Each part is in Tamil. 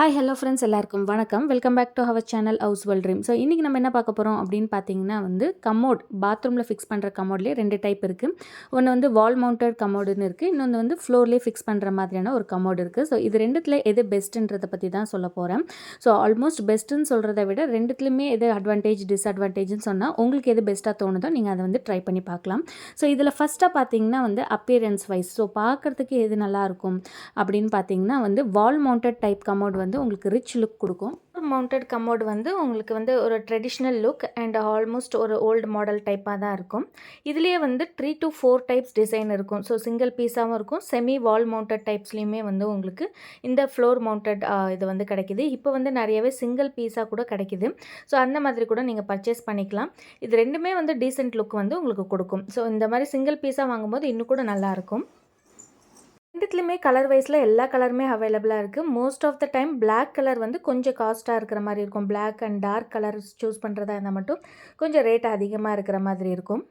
ஹாய் ஹலோ ஃப்ரெண்ட்ஸ் எல்லாருக்கும் வணக்கம். Welcome back to our channel house well dream so இன்றைக்கி நம்ம என்ன பார்க்க போகிறோம் அப்படின்னு பார்த்தீங்கன்னா வந்து கமோட் பாத்ரூமில் ஃபிக்ஸ் பண்ணுற கமோட்லேயே ரெண்டு டைப் இருக்குது ஒன்று வந்து வால் மவுண்டட் கமோடுன்னு இருக்குது இன்னொன்று வந்து ஃப்ளோர்லேயே ஃபிக்ஸ் பண்ணுற மாதிரியான ஒரு கமோடு இருக்குது ஸோ இது ரெண்டுத்தில் எது பெஸ்ட்டுன்றதை பற்றி தான் சொல்ல போகிறேன் ஸோ ஆல்மோஸ்ட் பெஸ்ட்டுன்னு சொல்கிறத விட ரெண்டுத்துலையுமே எது அட்வான்டேஜ் டிஸ்அட்வான்டேஜ்னு சொன்னால் உங்களுக்கு எது பெஸ்ட்டாக தோணுதோ நீங்கள் அதை வந்து ட்ரை பண்ணி பார்க்கலாம். ஸோ இதில் ஃபஸ்ட்டாக பார்த்தீங்கன்னா வந்து அப்பியரன்ஸ் வைஸ் ஸோ பார்க்குறதுக்கு எது நல்லாயிருக்கும் அப்படின்னு பார்த்தீங்கன்னா வந்து வால் மவுண்டட் டைப் கமோட் வந்து வந்து உங்களுக்கு ரிச் லுக் கொடுக்கும். மவுண்டட் கமோட் வந்து உங்களுக்கு வந்து ஒரு ட்ரெடிஷ்னல் லுக் அண்ட் ஆல்மோஸ்ட் ஒரு ஓல்டு மாடல் டைப்பாக தான் இருக்கும். இதுலேயே வந்து three to four types design இருக்கும். ஸோ சிங்கிள் பீஸாகவும் இருக்கும். செமி வால் மவுண்டட் டைப்ஸ்லேயுமே வந்து உங்களுக்கு இந்த ஃப்ளோர் மவுண்டட் இது வந்து கிடைக்கிது. இப்போ வந்து நிறையவே சிங்கிள் பீஸாக கூட கிடைக்கிது. ஸோ அந்த மாதிரி கூட நீங்கள் பர்ச்சேஸ் பண்ணிக்கலாம். இது ரெண்டுமே வந்து டீசென்ட் லுக் வந்து உங்களுக்கு கொடுக்கும். ஸோ இந்த மாதிரி சிங்கிள் பீஸாக வாங்கும்போது இன்னும் கூட நல்லாயிருக்கும் ரெண்டுத்துலேயுமே கலர் வைஸில் எல்லா கலருமே அவைலபிளாக இருக்குது most of the time black colour வந்து கொஞ்சம் காஸ்ட்டாக இருக்கிற மாதிரி இருக்கும். Black and dark colours choose பண்ணுறதா இருந்தால் மட்டும் கொஞ்சம் ரேட் அதிகமாக இருக்கிற மாதிரி இருக்கும்.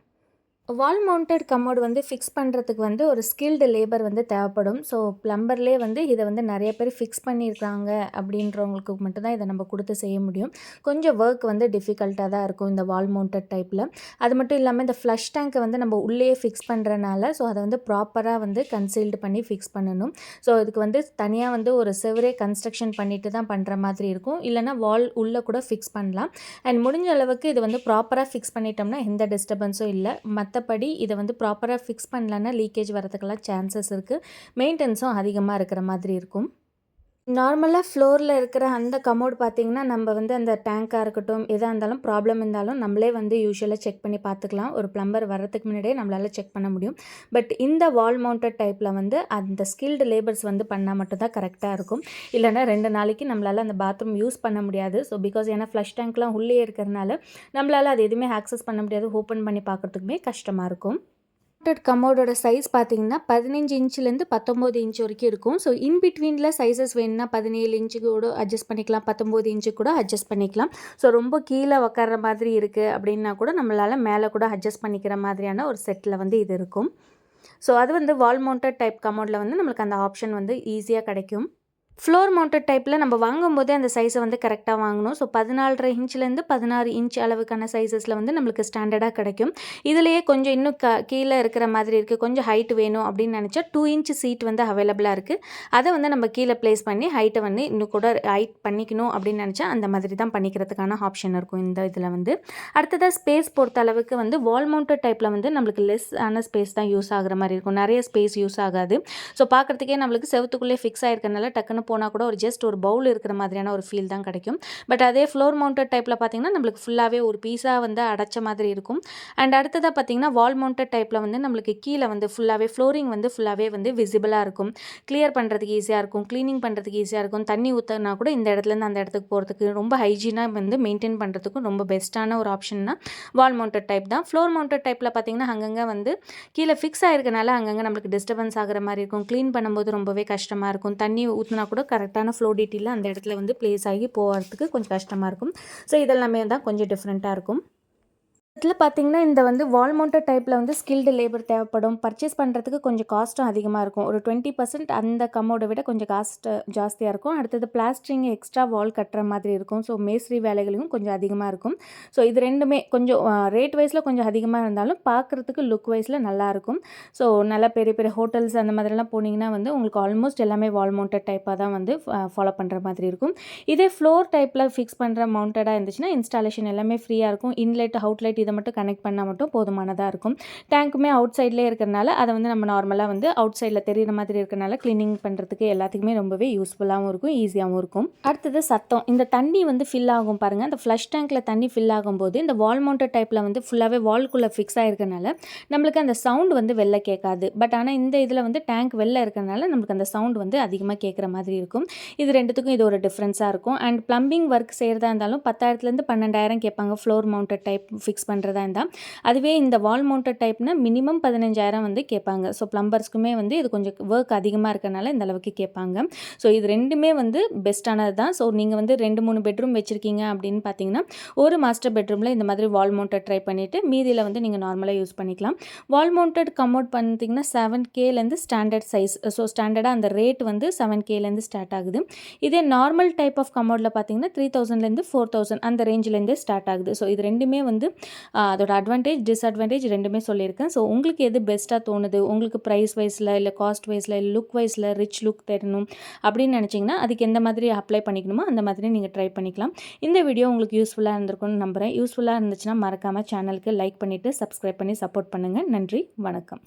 வால் மவுண்டட் கமோடு வந்து ஃபிக்ஸ் பண்ணுறதுக்கு வந்து ஒரு ஸ்கில்டு லேபர் வந்து தேவைப்படும். ஸோ ப்ளம்பர்லேயே வந்து இதை வந்து நிறைய பேர் ஃபிக்ஸ் பண்ணியிருக்காங்க அப்படின்றவங்களுக்கு மட்டும்தான் இதை நம்ம கொடுத்து செய்ய முடியும். கொஞ்சம் ஒர்க் வந்து டிஃபிகல்ட்டாக தான் இருக்கும் இந்த வால் மவுண்டட் டைப்பில் அது மட்டும் இல்லாமல் இந்த ஃப்ளஷ் டேங்க்கை வந்து நம்ம உள்ளே ஃபிக்ஸ் பண்ணுறனால ஸோ அதை வந்து ப்ராப்பராக வந்து கன்சீல்டு பண்ணி ஃபிக்ஸ் பண்ணணும். ஸோ இதுக்கு வந்து தனியாக வந்து ஒரு செவரே கன்ஸ்ட்ரக்ஷன் பண்ணிட்டு தான் பண்ணுற மாதிரி இருக்கும். இல்லைனா வால் உள்ளே கூட ஃபிக்ஸ் பண்ணலாம். அண்ட் முடிஞ்ச அளவுக்கு இது வந்து ப்ராப்பராக ஃபிக்ஸ் பண்ணிட்டோம்னா எந்த டிஸ்டர்பன்ஸும் இல்லை. மற்ற மற்றபடி இதை வந்து ப்ராப்பராக ஃபிக்ஸ் பண்ணலன்னா லீக்கேஜ் வரதுக்கெல்லாம் சான்சஸ் இருக்குது மெயின்டெனன்ஸும் அதிகமாக இருக்கிற மாதிரி இருக்கும். நார்மலாக ஃப்ளோரில் இருக்கிற அந்த கமோட் பார்த்திங்கன்னா நம்ம வந்து அந்த டேங்காக இருக்கட்டும் எதாக இருந்தாலும் ப்ராப்ளம் இருந்தாலும் நம்மளே வந்து யூஸ்வலாக செக் பண்ணி பார்த்துக்கலாம். ஒரு ப்ளம்பர் வரதுக்கு முன்னாடியே நம்மளால் செக் பண்ண முடியும். பட் இந்த வால் மவுண்டட் டைப்பில் வந்து அந்த ஸ்கில்டு லேபர்ஸ் வந்து பண்ணால் மட்டும்தான் கரெக்டாக இருக்கும். இல்லைனா ரெண்டு நாளைக்கு நம்மளால் அந்த பாத்ரூம் யூஸ் பண்ண முடியாது. ஸோ பிகாஸ் ஏன்னா ஃப்ளஷ் டேங்க்லாம் உள்ளே இருக்கிறனால நம்மளால் அது எதுவுமே ஆக்சஸ் பண்ண முடியாது. ஓப்பன் பண்ணி பார்க்குறதுக்குமே கஷ்டமாக இருக்கும். கமோடோட சைஸ் பார்த்தீங்கன்னா பதினஞ்சு இன்ச்லேருந்து பத்தொம்போது இன்ச் வரைக்கும் இருக்கும். ஸோ இன் பிட்வீனில் சைஸஸ் வேணும்னா பதினேழு இன்ச்சு கூட அட்ஜஸ்ட் பண்ணிக்கலாம் பத்தொம்போது இன்ச்சு கூட அட்ஜஸ்ட் பண்ணிக்கலாம். ஸோ ரொம்ப கீழே உக்கார மாதிரி இருக்குது அப்படின்னா கூட நம்மளால் மேலே கூட அட்ஜஸ்ட் பண்ணிக்கிற மாதிரியான ஒரு செட்டில் வந்து இது இருக்கும். ஸோ அது வந்து வால் மவுண்டட் டைப் கமோடில் வந்து நம்மளுக்கு அந்த ஆப்ஷன் வந்து ஈஸியாக கிடைக்கும். ஃப்ளோர் மவுண்டட் டைப்பில் நம்ம வாங்கும்போதே அந்த சைஸை வந்து கரெக்டாக வாங்கணும். ஸோ பதினாலரை இன்ச்லேருந்து பதினாறு இன்ச் அளவுக்கான சைஸஸில் வந்து நம்மளுக்கு ஸ்டாண்டர்டாக கிடைக்கும். இதுலேயே கொஞ்சம் இன்னும் க கீழே இருக்கிற மாதிரி இருக்குது கொஞ்சம் ஹைட் வேணும் அப்படின்னு நினச்சா டூ இன்ச் சீட் வந்து அவைலபிளாக இருக்குது அதை வந்து நம்ம கீழே ப்ளேஸ் பண்ணி ஹைட்டை வந்து இன்னும் கூட ஹைட் பண்ணிக்கணும் அப்படின்னு நினச்சா அந்த மாதிரி தான் பண்ணிக்கிறதுக்கான ஆப்ஷன் இருக்கும் இந்த இதில் வந்து. அடுத்ததாக ஸ்பேஸ் பொறுத்த அளவுக்கு வந்து வால் மவுண்டட் டைப்பில் வந்து நம்மளுக்கு லெஸ் ஆன ஸ்பேஸ் தான் யூஸ் ஆகிற மாதிரி இருக்கும். நிறைய ஸ்பேஸ் யூஸ் ஆகாது. ஸோ பார்க்குறதுக்கே நம்மளுக்கு செவத்துக்குள்ளே ஃபிக்ஸ் ஆகிருக்கனால டக்குன்னு போனால் கூட ஒரு ஜஸ்ட் ஒரு பவுல் இருக்கிற மாதிரியான ஒரு ஃபீல் தான் கிடைக்கும். பட் அதே ஃப்ளோர் மவுண்டட் டைப்பில் பார்த்திங்கன்னா நம்மளுக்கு ஃபுல்லாகவே ஒரு பீஸாக வந்து அடைச்ச மாதிரி இருக்கும். அண்ட் அடுத்ததாக பார்த்திங்கன்னா வால் மவுண்டட் டைப்பில் வந்து நம்மளுக்கு கீழே வந்து ஃபுல்லாகவே ஃப்ளோரிங் வந்து ஃபுல்லாகவே வந்து விசிபிளாக இருக்கும். கிளியர் பண்ணுறதுக்கு ஈஸியாக இருக்கும். க்ளீனிங் பண்ணுறதுக்கு ஈஸியாக இருக்கும். தண்ணி ஊற்றினா கூட இந்த இடத்துலேருந்து அந்த இடத்துக்கு போகிறதுக்கு ரொம்ப ஹைஜீனாக வந்து மெயின்டைன் பண்ணுறதுக்கும் ரொம்ப பெஸ்ட்டான ஒரு ஆப்ஷன்னா வால் மவுண்டட் டைப் தான். ஃப்ளோர் மவுண்டட் டைப்பில் பார்த்திங்கன்னா அங்கங்கே வந்து கீழே ஃபிக்ஸ் ஆகிருக்கனால அங்கங்கே நம்மளுக்கு டிஸ்டர்பன்ஸ் ஆகிற மாதிரி இருக்கும். க்ளீன் பண்ணும்போது ரொம்பவே கஷ்டமாக இருக்கும். தண்ணி ஊற்றினா கூட கரெக்டான ஃப்ளோ டீட்டெயிலில் அந்த இடத்துல வந்து ப்ளேஸ் ஆகி போகிறதுக்கு கொஞ்சம் கஷ்டமாக இருக்கும். ஸோ இதெல்லாமே தான் கொஞ்சம் டிஃப்ரெண்ட்டாக இருக்கும். இதில் பார்த்தீங்கன்னா இந்த வந்து வால் மவுண்டட் டைப்பில் வந்து ஸ்கில்டு லேபர் தேவைப்படும். பர்ச்சேஸ் பண்ணுறதுக்கு கொஞ்சம் காஸ்ட்டும் அதிகமாக இருக்கும். ஒரு டுவெண்ட்டி பர்சன்ட் அந்த கம்மோட விட கொஞ்சம் காஸ்ட்டு ஜாஸ்தியாக இருக்கும். அடுத்தது பிளாஸ்டரிங் எக்ஸ்ட்ரா வால் கட்டுற மாதிரி இருக்கும். ஸோ மேஸ்திரி வேலைகளையும் கொஞ்சம் அதிகமாக இருக்கும். ஸோ இது ரெண்டுமே கொஞ்சம் ரேட் வைஸில் கொஞ்சம் அதிகமாக இருந்தாலும் பார்க்குறதுக்கு லுக் வைஸில் நல்லாயிருக்கும் ஸோ நல்லா பெரிய பெரிய ஹோட்டல்ஸ் அந்த மாதிரிலாம் போனீங்கன்னா வந்து உங்களுக்கு ஆல்மோஸ்ட் எல்லாமே வால் மவுண்டட் டைப்பாக தான் வந்து ஃபாலோ பண்ணுற மாதிரி இருக்கும். இதே ஃப்ளோர் டைப்பில் ஃபிக்ஸ் பண்ணுற மவுண்டடாக இருந்துச்சுன்னா இன்ஸ்டாலேஷன் எல்லாமே ஃப்ரீயாக இருக்கும். இன்லைட் அவுட்லைட் இதை மட்டும் கனெக்ட் பண்ணால் மட்டும் போதுமானதாக இருக்கும். டேங்க்குமே அவுட் சைட்லேயே இருக்கிறனால அதை வந்து நம்ம நார்மலாக வந்து அவுட் சைடில் தெரிகிற மாதிரி இருக்கிறனால க்ளீனிங் பண்ணுறதுக்கு எல்லாத்துக்குமே ரொம்பவே யூஸ்ஃபுல்லாகவும் இருக்கும் ஈஸியாகவும் இருக்கும். அடுத்தது சத்தம். இந்த தண்ணி வந்து ஃபில் ஆகும் பாருங்கள் அந்த ஃப்ளஷ் டேங்க்கில் தண்ணி ஃபில் ஆகும்போது இந்த வால் மவுண்டட் டைப்பில் வந்து ஃபுல்லாகவே வால்குள்ளே ஃபிக்ஸ் ஆகிருக்கனால நம்மளுக்கு அந்த சவுண்ட் வந்து வெளில கேட்காது. பட் ஆனால் இந்த இதில் வந்து டேங்க் வெளில இருக்கிறனால நம்மளுக்கு அந்த சவுண்ட் வந்து அதிகமாக கேட்குற மாதிரி இருக்கும். இது ரெண்டுத்துக்கும் இது ஒரு டிஃப்ரென்ஸாக இருக்கும். அண்ட் ப்ளம்பிங் ஒர்க் செய்கிறதா இருந்தாலும் பத்தாயிரத்துலேருந்து பன்னெண்டாயிரம் கேட்பாங்க. ஃப்ளோர் மவுண்டட் டைப் ஃபிக்ஸ் பண்ணுறதா இருந்தால் அதுவே இந்த வால் மவுண்டட் டைப்னா மினிமம் பதினஞ்சாயிரம் வந்து கேட்பாங்க. ஸோ ப்ளம்பர்ஸ்க்குமே வந்து இது கொஞ்சம் ஒர்க் அதிகமாக இருக்கனால இந்த அளவுக்கு கேட்பாங்க. ஸோ இது ரெண்டுமே வந்து பெஸ்ட்டானது தான். ஸோ நீங்கள் வந்து ரெண்டு மூணு பெட்ரூம் வச்சுருக்கீங்க அப்படின்னு பார்த்தீங்கன்னா ஒரு மாஸ்டர் பெட்ரூமில் இந்த மாதிரி வால் மவுண்டட் ட்ரை பண்ணிவிட்டு மீதியில் வந்து நீங்கள் நார்மலாக யூஸ் பண்ணிக்கலாம். வால் மவுண்டட் கமோட் பண்ணிட்டீங்கன்னா செவன் கேலேருந்து ஸ்டாண்டர்ட் சைஸ் ஸோ ஸ்டாண்டர்டாக அந்த ரேட் வந்து செவன் கேலேருந்து ஸ்டார்ட் ஆகுது. இதே நார்மல் டைப் ஆஃப் கமோடில் பார்த்தீங்கன்னா த்ரீ தௌசண்ட்லேருந்து ஃபோர் தௌசண்ட் அந்த ரேஞ்சிலேருந்தே ஸ்டார்ட் ஆகுது. ஸோ இது ரெண்டுமே வந்து அதோட அட்வான்டேஜ் டிஸ்அட்வான்டேஜ் ரெண்டுமே சொல்லியிருக்கேன். ஸோ உங்களுக்கு எது பெஸ்ட்டாக தோணுது? உங்களுக்கு ப்ரைஸ் வைஸில் இல்லை காஸ்ட் வைஸில் இல்லை லுக் வைஸில் ரிச் லுக் தரணும் அப்படின்னு நினச்சிங்கன்னா அதுக்கு எந்த மாதிரி அப்ளை பண்ணிக்கணுமோ அந்த மாதிரி நீங்கள் ட்ரை பண்ணிக்கலாம். இந்த வீடியோ உங்களுக்கு யூஸ்ஃபுல்லாக இருந்திருக்கும்னு நம்புகிறேன் யூஸ்ஃபுல்லாக இருந்துச்சுன்னா மறக்காமல் சேனலுக்கு லைக் பண்ணிவிட்டு சப்ஸ்கிரைப் பண்ணி சப்போர்ட் பண்ணுங்கள் நன்றி வணக்கம்.